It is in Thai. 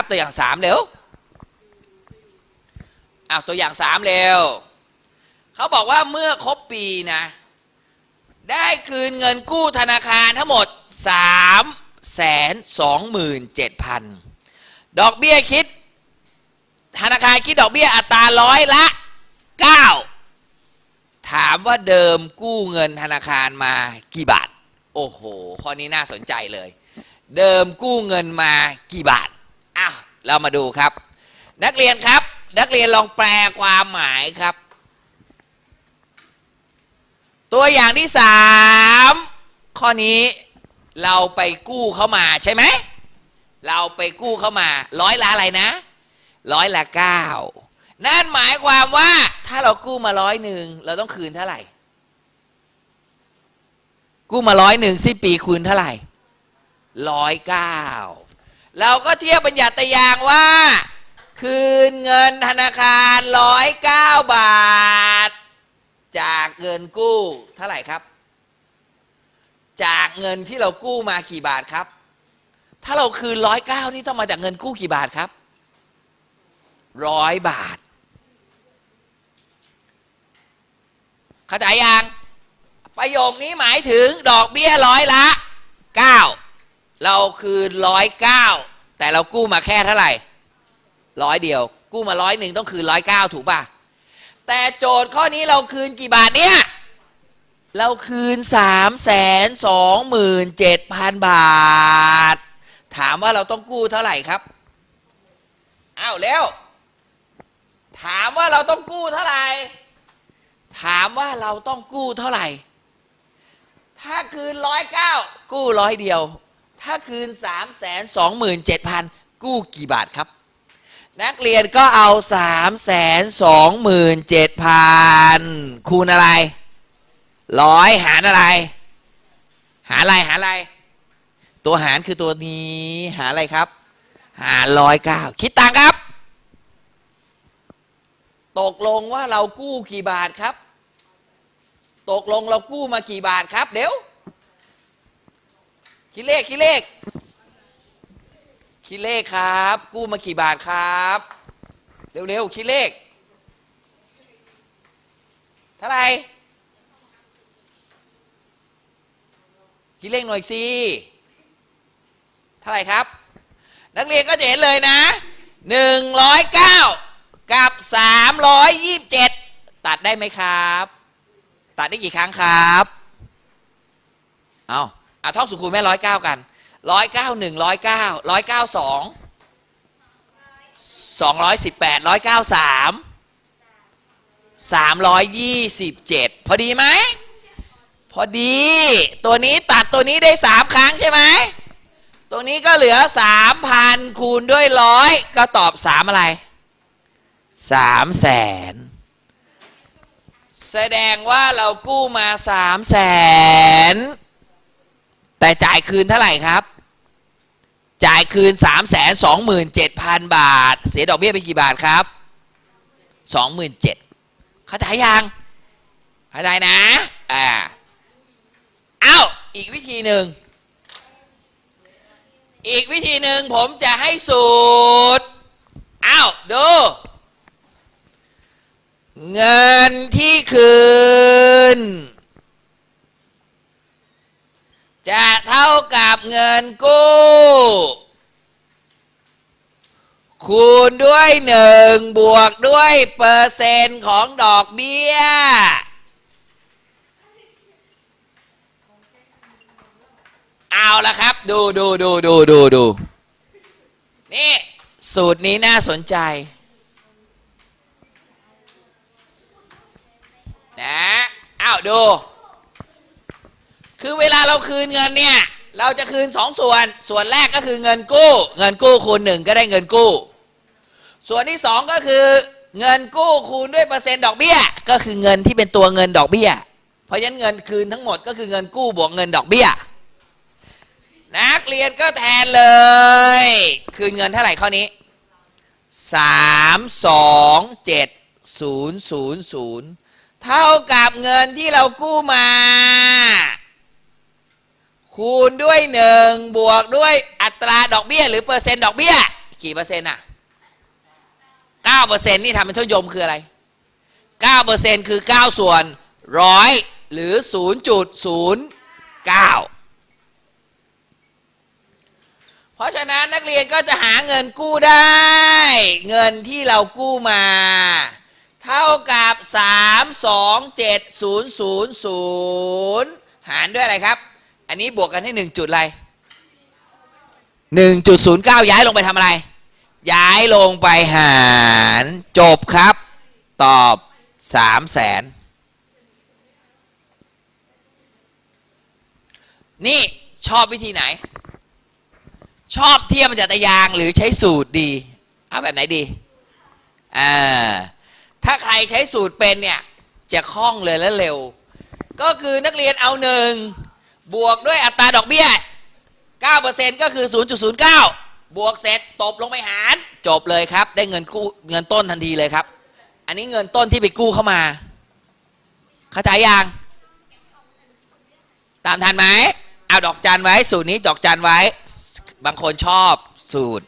รับตัวอย่างสามเร็วอ้าวตัวอย่างสามเร็วเขาบอกว่าเมื่อครบปีนะ ได้คืนเงินกู้ธนาคารทั้งหมด3แสนสองหมื่นเจ็ดพันดอกเบี้ยคิด ธนาคารคิดดอกเบี้ยอัตราร้อยละ9ถามว่าเดิมกู้เงินธนาคารมากี่บาท โอ้โห ข้อนี้น่าสนใจเลย เดิมกู้เงินมากี่บาท อ้าวเรามาดูครับ นักเรียนครับ นักเรียนลองแปลความหมายครับ ตัวอย่างที่สามข้อนี้เราไปกู้เข้ามาใช่ไหมเราไปกู้เข้ามาร้อยละอะไรนะร้อยละเก้านั่นหมายความว่าถ้าเรากู้มาร้อยหนึ่งเราต้องคืนเท่าไหร่ กู้มาร้อยหนึ่งสิ้นปีคืนเท่าไหร่ร้อยเก้า เราก็เทียบบัญญัติยางว่า คืนเงินธนาคารร้อยเก้าบาท จากเงินกู้เท่าไหร่ครับ จากเงินที่เรากู้มากี่บาทครับ ถ้าเราคืนร้อยเก้านี่ต้องมาจากเงินกู้กี่บาทครับร้อยบาท เข้าใจยังประโยคนี้หมายถึงดอกเบี้ยร้อยละเก้า เราคืนร้อยเก้าแต่เรากู้มาแค่เท่าไหร่ร้อยเดียว กู้มาร้อยหนึ่งต้องคืนร้อยเก้าถูกป่ะ แต่โจทย์ข้อนี้เราคืนกี่บาทเนี่ย เราคืน3ามแสนสองหมื่นเจ็ดพันบาท ถามว่าเราต้องกู้เท่าไหร่ครับอ้าวแล้ว ถามว่าเราต้องกู้เท่าไหร่ ถามว่าเราต้องกู้เท่าไหร่ ถ้าคืนร้อยเก้ากู้ร้อยเดียว ถ้าคืน3ามแสนสองหมื่นเจ็ดพันกู้กี่บาทครับ นักเรียนก็เอา3ามแสนสองหมื่นเจ็ดพันคูณอะไรร้อยหารอะไร หาอะไรหาอะไร ตัวหารคือตัวนี้หาอะไรครับ หารร้อยเก้าคิดตังครับ ตกลงว่าเรากู้กี่บาทครับ ตกลงเรากู้มากี่บาทครับ เดี๋ยว คิดเลขคิดเลข คิดเลขครับ กู้มากี่บาทครับ เร็วๆคิดเลขเท่าไหร่คิดเลขหน่อยสิเท่าไหร่ครับ นักเรียนก็จะเห็นเลยนะ 109 กับ 327 ตัดได้ไหมครับ ตัดได้กี่ครั้งครับ เอา อาท่องสุขุมแม่ร้อยเก้ากันร้อยเก้าหนึ่งร้อยเก้าร้อยเก้าสองสองร้อยสิบแปดร้อยเก้าสามสามร้อยยี่สิบเจ็ดพอดีไหมพอดี ตัวนี้ตัดตัวนี้ได้สามครั้งใช่ไหมตัวนี้ก็เหลือสามพันคูณด้วยร้อยก็ตอบสามอะไรสามแสนแสดงว่าเรากู้มาสามแสน แต่จ่ายคืนเท่าไหร่ครับ จ่ายคืน3ามแสนสองหมื่นเจ็ดพันบาท เสียดอกเบี้ยไปกี่บาทครับสองหมื่นเจ็ดเข้าใจยังเข้าใจนะอ่าเอ้าอีกวิธีหนึ่งอีกวิธีหนึ่งผมจะให้สูตรเอ้าดู เงินที่คืน จะเท่ากับเงินกู้ คูณด้วยหนึ่งบวกด้วยเปอร์เซ็นต์ของดอกเบี้ย เอาละครับ ดูดูดูดูดูดูนี่สูตรนี้น่าสนใจนะอ้าวดู คือเวลาเราคืนเงินเนี่ย เราจะคืนสองส่วน ส่วนแรกก็คือเงินกู้ เงินกู้คูณหนึ่งก็ได้เงินกู้ ส่วนที่สองก็คือเงินกู้คูณด้วยเปอร์เซ็นต์ดอกเบี้ย ก็คือเงินที่เป็นตัวเงินดอกเบี้ย เพราะฉะนั้นเงินคืนทั้งหมดก็คือเงินกู้บวกเงินดอกเบี้ย นักเรียนก็แทนเลย คืนเงินเท่าไหร่ข้อนี้สามสองเจ็ดศูนย์ศูนย์ศูนย์เท่ากับเงินที่เรากู้มา คูณด้วยหนึ่งบวกด้วยอัตราดอกเบี้ย หรือเปอร์เซ็นต์ดอกเบี้ย กี่เปอร์เซ็นต์อะเก้าเปอร์เซ็นต์นี่ทำเป็นทศนิยมคืออะไรเก้าเปอร์เซ็นต์คือเก้าส่วนร้อยหรือศูนย์จุดศูนย์เก้าเพราะฉะนั้นนักเรียนก็จะหาเงินกู้ได้ เงินที่เรากู้มา เท่ากับ 3 2 7 0 0 0 หารด้วยอะไรครับ อันนี้บวกกันให้1จุดอะไร1.09ย้ายลงไปทำอะไร ย้ายลงไปหารจบครับ ตอบ3แสนนี่ชอบวิธีไหน ชอบเทียบจัตยางหรือใช้สูตรดี เอาแบบไหนดีอ่าถ้าใครใช้สูตรเป็นเนี่ย จะคล่องเลยและเร็ว ก็คือนักเรียนเอาหนึ่ง บวกด้วยอัตราดอกเบี้ย 9%ก็คือ 0.09 บวกเสร็จตบลงไปหาร จบเลยครับ ได้เงินกู้เงินต้นทันทีเลยครับ อันนี้เงินต้นที่ไปกู้เข้ามา เข้าใจยังตามทันไหมเอาดอกจันไว้ สูตรนี้ดอกจันไว้ บางคนชอบสูตร